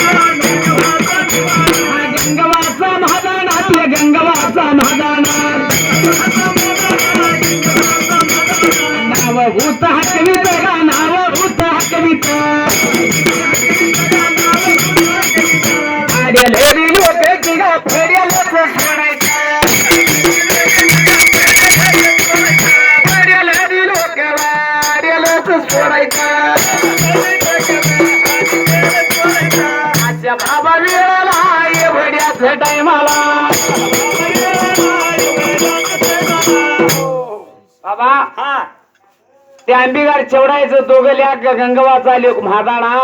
हा गंगवाचा महादाना गंगवाचा महादाना नाव भूत हा कविता नाव भूत हा. कविता आड्याले लोक तिला बाबा. हा ते आंबेगाड चेवडायचं दोघल्या गंगवाचा लोक म्हादाणा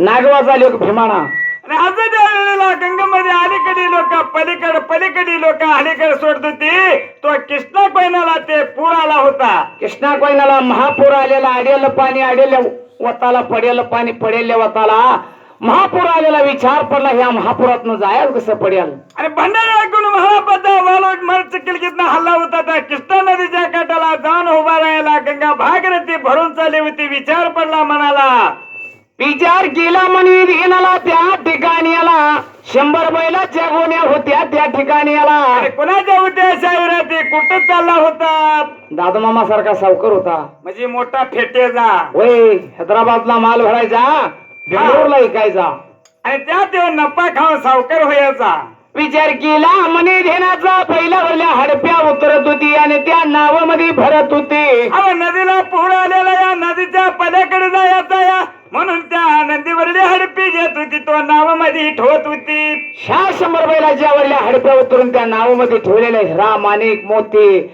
नागवाचा लोक भीमाणा आणि असं गंगेमध्ये अलीकडे लोक पलीकडे पलीकडे लोक अलीकडे सोडत होती तो कृष्णा कोयनाला ते पूर आला होता. कृष्णा कोयनाला महापूर आलेला आडेल पाणी आडेल्या वताला पडेल पाणी पडेल वताला. महापूर आलेला विचार पडला ह्या महापुरातनं जायला कसं पडेल? आणि भंडारा ऐकून महापदा वालोट मर्च किलकीतनं हल्ला होता त्या कृष्णा नदीच्या काठाला जाऊन उभा राहायला गंगा भागीरथी भरून चालली होती. विचार पडला मनाला. विचार केला म्हणे घेणाला त्या ठिकाणी आला. शंभर बैलाच्या गोण्या होत्या त्या ठिकाणी आला. कुणाच्या होत्या शाहिराती? कुठं चालला होता? दादा मामा सारखा सावकर होता. म्हणजे मोठा फेटेजा होय हैदराबादला माल भरायचा. बेंगलोरला ऐकायचा आणि त्या तेव्हा नफा खाऊन सावकार व्हायचा विचार केला म्हणे घेण्याचा पहिल्या वरल्या हडप्या उतरत होती आणि त्या नावामध्ये भरत होते. अहो नदीला पूर आलेला या नदीच्या पल्याकडे जायचा या. म्हणून त्या नदीवरली हडपी घेत होती तो नावामध्ये ठेवत होती. ह्या शंभर बैलाच्या वरल्या हडप्या उतरून त्या नावामध्ये ठेवलेले हिरा माणिक मोती.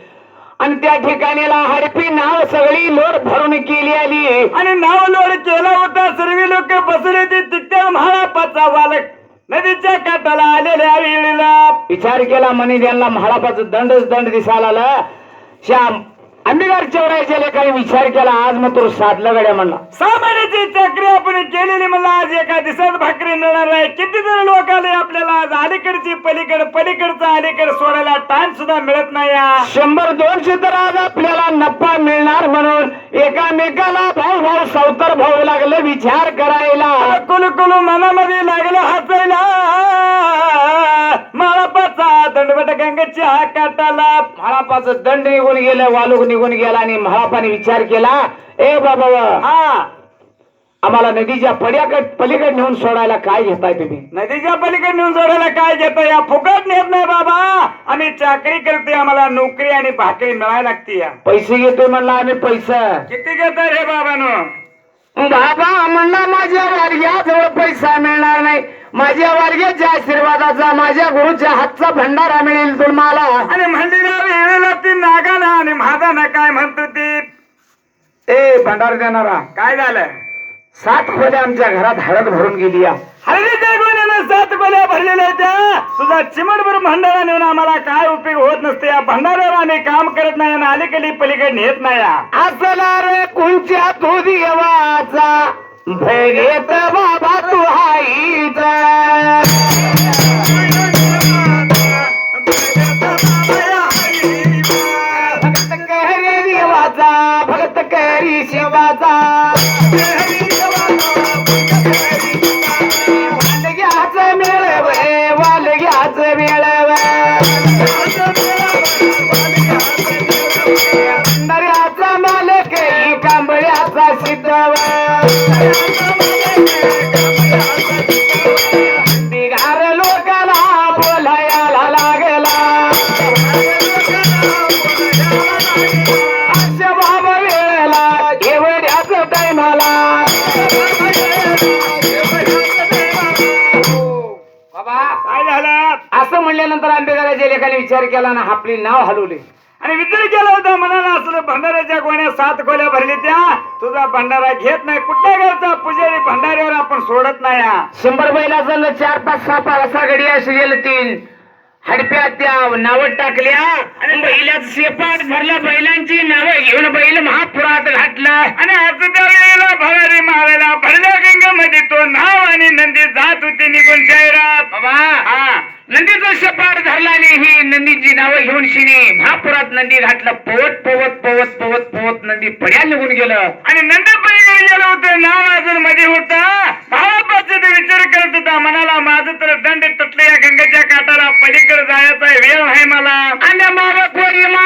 आणि त्या ठिकाणीला हडपी नाव सगळी लोड भरून केली आली. आणि नाव लोड केला होता सर्व लोक बसले होते तिथे महाळापाचा बालक नदीच्या काठाला आलेल्या वेळेला. विचार केला म्हणे त्यांना म्हाळापाचं दंडच दंड दिसायला आला. श्याम अंबिगार चौरायच्या लेखाने विचार केला आज मग तो साधला गड्या म्हणला. सामान्याची चक्री आपण केलेली मला आज एका दिवसात भाकरी मिळणार आहे किती जण लोक आले आपल्याला आज अलीकडची पलीकड पलीकडचं अलीकड सोडायला टाइम सुद्धा मिळत नाही. शंभर दोनशे तर आज आपल्याला नफा मिळणार म्हणून एकामेकाला भाऊ भाऊ सावतर भाऊ लागलं विचार करायला. कुलू कुलू मनामध्ये लागलं हसायला. दंडवट गंगेच्या काटाला म्हाळापाचं दंड निघून गेलं वालूक निघून गेला आणि म्हाळापाने विचार केला ए बाबा हा. आम्हाला नदीच्या पड्याकड पलीकडे नेऊन सोडायला काय घेताय तुम्ही? नदीच्या पलीकडे नेऊन जोडायला काय घेतो या फुकट नेत नाही बाबा. आम्ही चाकरी करतोय आम्हाला नोकरी आणि भाकरी मिळायला लागते या पैसे घेतोय म्हणला आम्ही पैसा. किती घेताय रे बाबानो? बाबा म्हणला माझ्या वारग्याजवळ पैसा मिळणार नाही. माझ्या वारग्याच्या आशीर्वादाचा माझ्या गुरुच्या हातचा भंडारा मिळेल तुम्हाला. आणि वेळेला ती नागाना आणि म्हादाना काय म्हणतो ती? ए भंडारा देणारा काय झालं? सात खोल्या आमच्या घरात हळद भरून गेली सात गोल्या भरलेल्या त्या तुझा चिमटभर भंडारा नेऊन आम्हाला काय उपयोग होत नसते? या भंडाऱ्यावर आम्ही काम करत नाही आणि अलीकडे पलीकडे नेत नाही. असला रे कुंच्या तू देवाचा भगेत बाबा तू हाईचा भक्त करी देवाचा भक्त करी शिवाचा. असं म्हणल्यानंतर आंबेडकरांच्या लेखाने विचार केला ना आपली नाव हलवले. आणि विचार केला होता मनाला असलं भंडाऱ्याच्या गोण्या सात गोल्या भरली त्या तुझा भंडारा घेत नाही. कुठल्या घरचा पुजारी भंडाऱ्यावर आपण सोडत नाही. शंभर बैलाचा न चार पाच सहा पाच असा गडी असे गेले तीन. हडप्या त्या नावं टाकल्या आणि बैलाच शेपाट भरल्या बैलांची नावं घेऊन बैल महापुरात घातलं. आणि आज त्या वेळेला भरारी मारायला भरल्या गंगामध्ये तो नाव आणि नंदी जात होती निघून शहरात बाबा हा. नंदीचा शपाट धरला नाही ही नंदीची नावं घेऊन शिनी. महापुरात नंदी घातलं पवत पवत पवत पवत पवत नंदी पड्या निघून गेलं. आणि नंतर गेलं होतं नाव अजून मध्ये होत. महाराष्ट्राचे विचार विचार होता मनाला माझं तर दंड तुटलं या गंगेच्या काठाला पलीकडे जायचा वेळ आहे मला. आणि मावा कोणी मा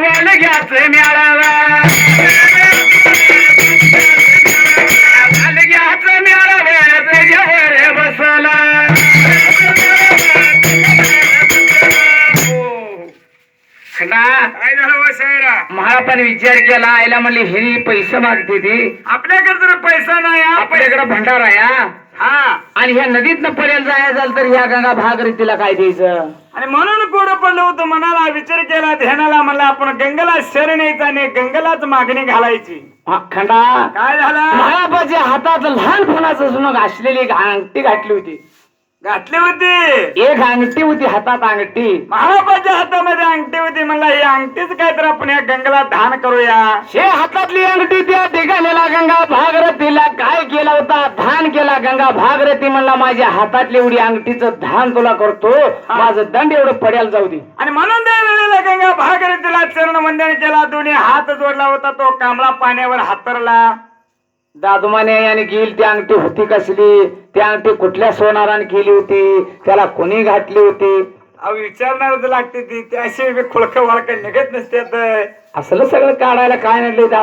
वाल घ्याच मिळाला वाल घ्याच मिळाला त्याच्यावर बसला. खंडा काय झालं हो महारापान विचार केला आईला म्हणली हिरी पैसे मागते ती. आपल्याकडे जर पैसा नाही हा आपल्याकडे भंडारा या हा. आणि ह्या नदीतनं पर्यंत जायचं झालं तर ह्या गंगा भागीरथीला काय द्यायचं? आणि म्हणून कोरं पडलं होतं मनाला विचार केला ध्यानाला म्हणलं आपण गंगेला शरण यायचं आणि गंगेलाच मागणी घालायची. हा, खंडा. काय झालं? महारापाच्या हातात लहानपणाचं जुनं घासलेली एक अंगठी घातली होती. घातली होती. एक अंगठी होती हातात अंगठी. महाराजाच्या हातामध्ये अंगठी होती. म्हणला ही अंगठीच काय तर आपण या गंगेला दान करूया. हे हातातली अंगठी त्या ठिकाणीला गंगा भागरथीला काय केला होता? धान केला गंगा भागरथी. म्हणला माझ्या हातातली एवढी अंगठीचं धान तुला करतो. माझं दंड एवढं पड्याला जाऊ दे. आणि म्हणून त्या वेळेला गंगा भागीरथीला चरण वंदन केला. दोन्ही हात जोडला होता तो. कांबळा पाण्यावर हातरला. दादुमाने याने गेली ती अंगठी होती कसली? ती अंगठी कुठल्या सोनाराने केली होती? त्याला कोणी घातली होती? अहो विचारणार लागते ती. त्याशिवाय बी खुळक निघत नसते तर. असलं सगळं काढायला काय नाही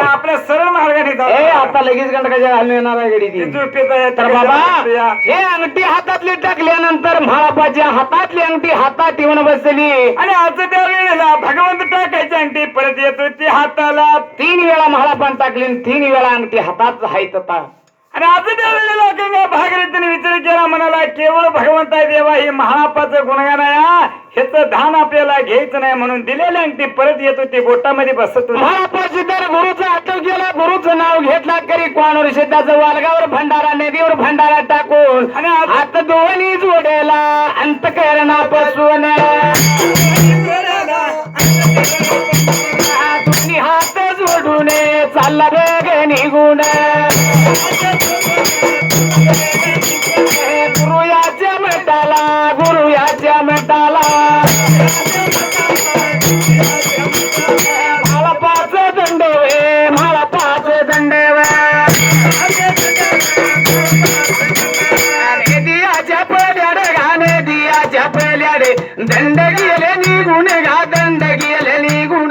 आपल्या सरळ मार्गाने आता लगेच गंडकाच्या घालून येणार आहे गडी ती. ती तर बाबा. हे अंगठी हातातली टाकल्यानंतर म्हाळापाच्या हातातली अंगठी हातात येऊन बसली. आणि त्या वेळेला भगवंत टाकायची अंगठी परत येत होती हाताला. तीन वेळा म्हाळापान टाकली आणि तीन वेळा अंगठी हातात हायत आणि असं त्या वेळेला गंगा भागीरथीने विचार केला म्हणाला केवळ भगवंत देवा हे महापाचं गुणगान हा. ह्याचं धान आपल्याला घ्यायचं नाही म्हणून दिलेली अंगठी परत येत होती बोटामध्ये बसत होती. महापाशी तर गुरुचा केला गुरुचं नाव घेतला करी कोणावर शेताचं वालगावर भंडारा नदीवर भंडारा टाकून. आणि आज- हात दोन्ही जोडेला अंतकरणापासून दोन्ही हात जोडून चालला वेग निघून. याच्या मठाला मला पाच दंडवे मला पाच दंडवे अरे दियाच्या पल्याडे गाणे दियाच्या पल्याडे. दंड गेले निघून गा दंड गेले निघून.